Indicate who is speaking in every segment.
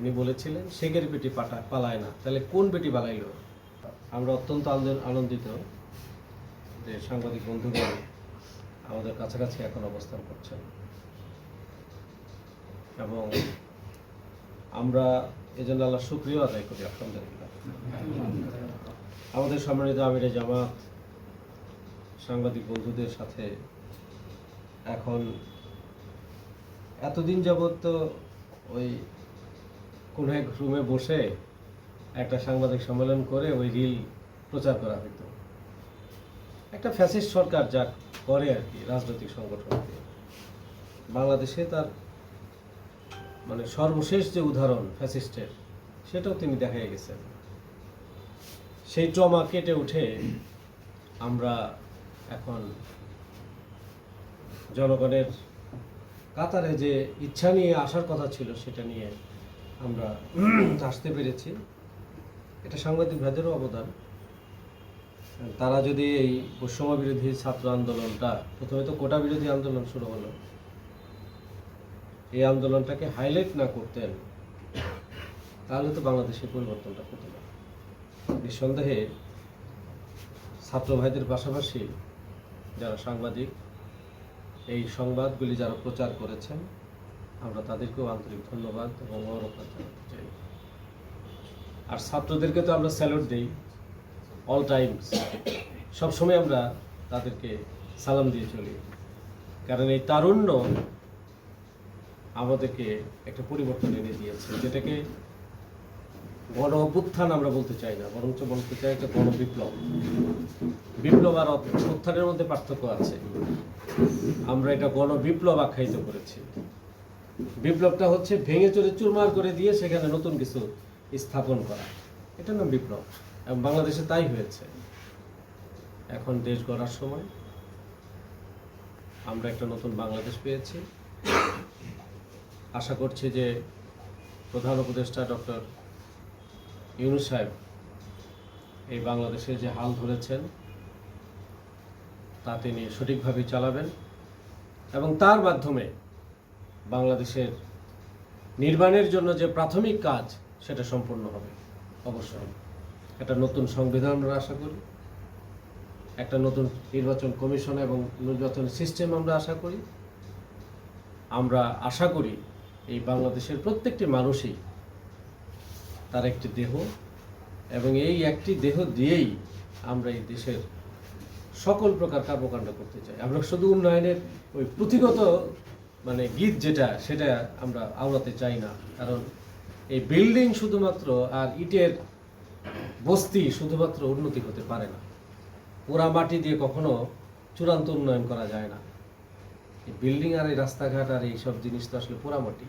Speaker 1: তিনি বলেছিলেন, শেখের বেটি পাটা পালায় না। তাহলে কোন বেটি পালাইল? আমরা অত্যন্ত আনন্দ- আনন্দিত যে সাংবাদিক বন্ধুগণ আমাদের কাছাকাছি এখন অবস্থান করছেন। এবং আমরা এজন্য আল্লাহ শুক্রিয়া আদায় করি, আলহামদুলিল্লাহ। আমাদের সম্মানিত আমিরে জামাত, সাংবাদিক বন্ধুদের সাথে এখন এতদিন যাবৎ তো ওই কোনো এক রুমে বসে একটা সাংবাদিক সম্মেলন করে ওই রিল প্রচার করা হতো একটা ফ্যাসিস্ট সরকার যা করে আর কি, রাজনৈতিক সংগঠনকে। বাংলাদেশে তার মানে সর্বশেষ যে উদাহরণ ফ্যাসিস্টের সেটাও তিনি দেখা গেছেন। সেই ট্রমা কেটে উঠে আমরা এখন জনগণের কাতারে যে ইচ্ছা নিয়ে আসার কথা ছিল সেটা নিয়ে আমরা আসতে পেরেছি। এটা সাংবাদিক ভাইদেরও অবদান। তারা যদি এই বৈষম্য বিরোধী ছাত্র আন্দোলনটা, প্রথমে তো কোটা বিরোধী আন্দোলন শুরু হলো। এই আন্দোলনটাকে হাইলাইট না করতেন, তাহলে তো বাংলাদেশে পরিবর্তনটা হতো না। নিঃসন্দেহে ছাত্র ভাইদের পাশাপাশি যারা সাংবাদিক, এই সংবাদগুলি যারা প্রচার করেছেন আমরা তাদেরকেও আন্তরিক ধন্যবাদ এবং মহরকাত জানাতে চাই। আর ছাত্রদেরকে তো আমরা স্যালুট দিই অল টাইমস সবসময় আমরা তাদেরকে সালাম দিয়ে চলি। কারণ এই তারুণ্য আমাদেরকে একটা পরিবর্তন এনে দিয়েছে, যেটাকে গণ অভ্যুত্থান আমরা বলতে চাই না, বরঞ্চ বলতে চাই একটা গণ বিপ্লব। বিপ্লব আর অভ্যুত্থানের মধ্যে পার্থক্য আছে। আমরা এটা গণ বিপ্লব আখ্যায়িত করেছি। বিপ্লবটা হচ্ছে ভেঙে চলে চুরমার করে দিয়ে সেখানে নতুন কিছু স্থাপন করা। এটা নাম বিপ্লব, এবং বাংলাদেশে তাই হয়েছে। এখন দেশ গড়ার সময়। আমরা একটা নতুন বাংলাদেশ পেয়েছি। আশা করছি যে প্রধান উপদেষ্টা ডক্টর ইউনুস সাহেব এই বাংলাদেশে যে হাল ধরেছেন, তা তিনি সঠিকভাবে চালাবেন। এবং তার মাধ্যমে বাংলাদেশের নির্মাণের জন্য যে প্রাথমিক কাজ, সেটা সম্পূর্ণ হবে অবশ্যই একটা নতুন সংবিধান আমরা আশা করি, একটা নতুন নির্বাচন কমিশন এবং নির্বাচন সিস্টেম আমরা আশা করি। আমরা আশা করি এই বাংলাদেশের প্রত্যেকটি মানুষই তার একটি দেহ এবং এই একটি দেহ দিয়েই আমরা এই দেশের সকল প্রকার কর্মকাণ্ড করতে চাই। আমরা শুধু উন্নয়নের ওই পুঁথিগত মানে গীত যেটা, সেটা আমরা আওড়াতে চাই না। কারণ এই বিল্ডিং শুধুমাত্র আর ইটের বস্তি শুধুমাত্র উন্নতি হতে পারে না। পোড়া মাটি দিয়ে কখনো চূড়ান্ত উন্নয়ন করা যায় না। এই বিল্ডিং আর এই রাস্তাঘাট আর এই সব জিনিস তো আসলে পোড়ামাটি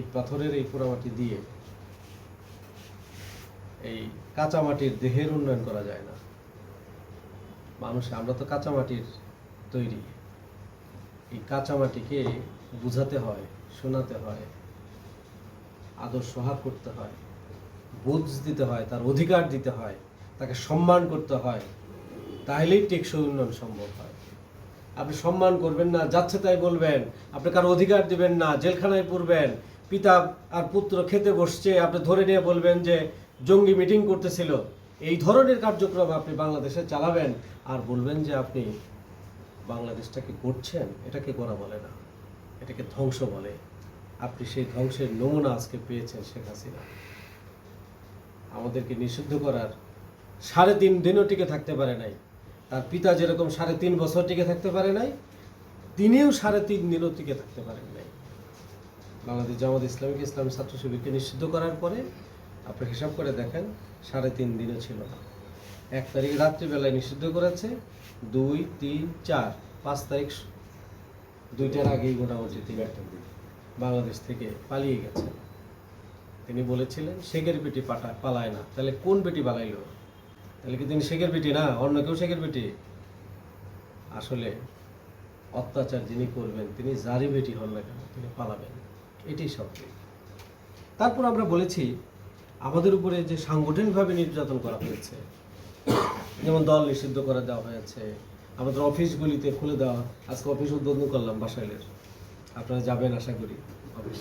Speaker 1: ইট পাথরের এই পোড়ামাটি দিয়ে এই কাঁচা মাটির দেহের উন্নয়ন করা যায় না। মানুষ, আমরা তো কাঁচা মাটির তৈরি। এই কাঁচা মাটিকে বুঝাতে হয়, শোনাতে হয়, আদর সোহাগ করতে হয় বুঝ দিতে হয়, তার অধিকার দিতে হয়, তাকে সম্মান করতে হয় তাহলেই টেকসই উন্নয়ন সম্ভব হয়। আপনি সম্মান করবেন না, যাচ্ছে তাই বলবেন, আপনি কারও অধিকার দিবেন না, জেলখানায় পড়বেন, পিতা আর পুত্র খেতে বসছে, আপনি ধরে নিয়ে বলবেন যে জঙ্গি মিটিং করতেছিল, এই ধরনের কার্যক্রম আপনি বাংলাদেশে চালাবেন, আর বলবেন যে আপনি বাংলাদেশটাকে করছেন এটাকে করা বলে না। এটাকে ধ্বংস বলে। আপনি সেই ধ্বংসের নমুনা আজকে পেয়েছেন শেখ হাসিনা। আমাদেরকে নিষিদ্ধ করার সাড়ে তিন দিনও টিকে থাকতে পারে নাই। তার পিতা যেরকম সাড়ে তিন বছর টিকে থাকতে পারে নাই, তিনিও সাড়ে তিন দিনও টিকে থাকতে পারেন নাই। বাংলাদেশ জামাত ইসলামিক ইসলাম ছাত্র শিবিরকে নিষিদ্ধ করার পরে, আপনি হিসাব করে দেখেন, সাড়ে তিন দিনও ছিল না। এক তারিখ রাত্রিবেলায় নিষিদ্ধ করেছে। দুই, তিন, চার, পাঁচ তারিখ দুইটার আগেই মোটামুটি তিনি বাংলাদেশ থেকে পালিয়ে গেছে। তিনি বলেছিলেন, শেখের পাটা পালায় না। তাহলে কোন বেটি পালাইল? তাহলে কি তিনি শেখের বেটি না? অন্য কেউ শেখের বেটি আসলে অত্যাচার যিনি করবেন, তিনি যারই বেটি হন না কেন, তিনি পালাবেন। এটাই স্বাভাবিক তারপর আমরা বলেছি, আমাদের উপরে যে সাংগঠনিকভাবে নির্যাতন করা হয়েছে যেমন দল নিষিদ্ধ করে দেওয়া হয়েছে, আমাদের অফিসগুলিতে খুলে দেওয়া, আজকে অফিস উদ্বোধন করলাম বাসাইলের। আপনারা যাবেন আশা করি অফিস।